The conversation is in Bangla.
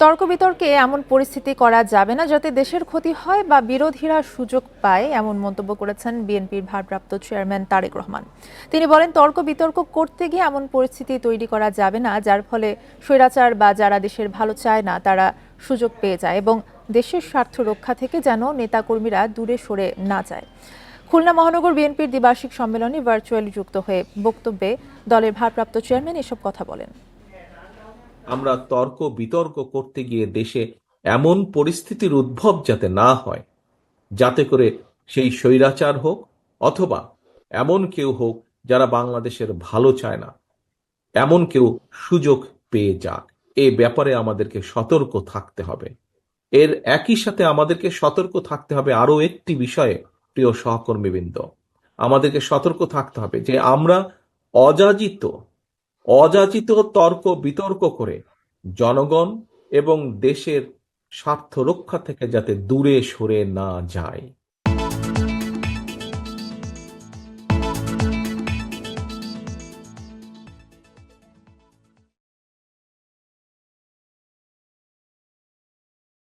তর্ক বিতর্কে এমন পরিস্থিতি করা যাবে না যাতে দেশের ক্ষতি হয় বা বিরোধীরা সুযোগ পায়, এমন মন্তব্য করেছেন বিএনপির ভারপ্রাপ্ত চেয়ারম্যান তারেক রহমান। তিনি বলেন তর্ক বিতর্ক করতে গিয়ে এমন পরিস্থিতি তৈরি করা যাবে না, যার ফলে স্বৈরাচার বা যারা দেশের ভালো চায় না, তারা সুযোগ পেয়ে যায় এবং দেশের স্বার্থ রক্ষা থেকে যেন নেতাকর্মীরা দূরে সরে না যায়। খুলনা মহানগর বিএনপির দ্বিবার্ষিক সম্মেলনে ভার্চুয়ালি যুক্ত হয়ে বক্তব্যে দলের ভারপ্রাপ্ত চেয়ারম্যান এসব কথা বলেন। আমরা তর্ক বিতর্ক করতে গিয়ে দেশে এমন পরিস্থিতির উদ্ভব যাতে না হয়, যাতে করে সেই স্বৈরাচার হোক অথবা এমন কেউ হোক যারা বাংলাদেশের ভালো চায় না, এমন কেউ সুযোগ পেয়ে যাক। এ ব্যাপারে আমাদেরকে সতর্ক থাকতে হবে। এর একই সাথে আমাদেরকে সতর্ক থাকতে হবে আরও একটি বিষয়ে, প্রিয় সহকর্মীবৃন্দ। আমাদেরকে সতর্ক থাকতে হবে যে আমরা অযাচিত অযাচিত তর্ক বিতর্ক করে জনগণ এবং দেশের স্বার্থ রক্ষা থেকে যাতে দূরে সরে না যায়।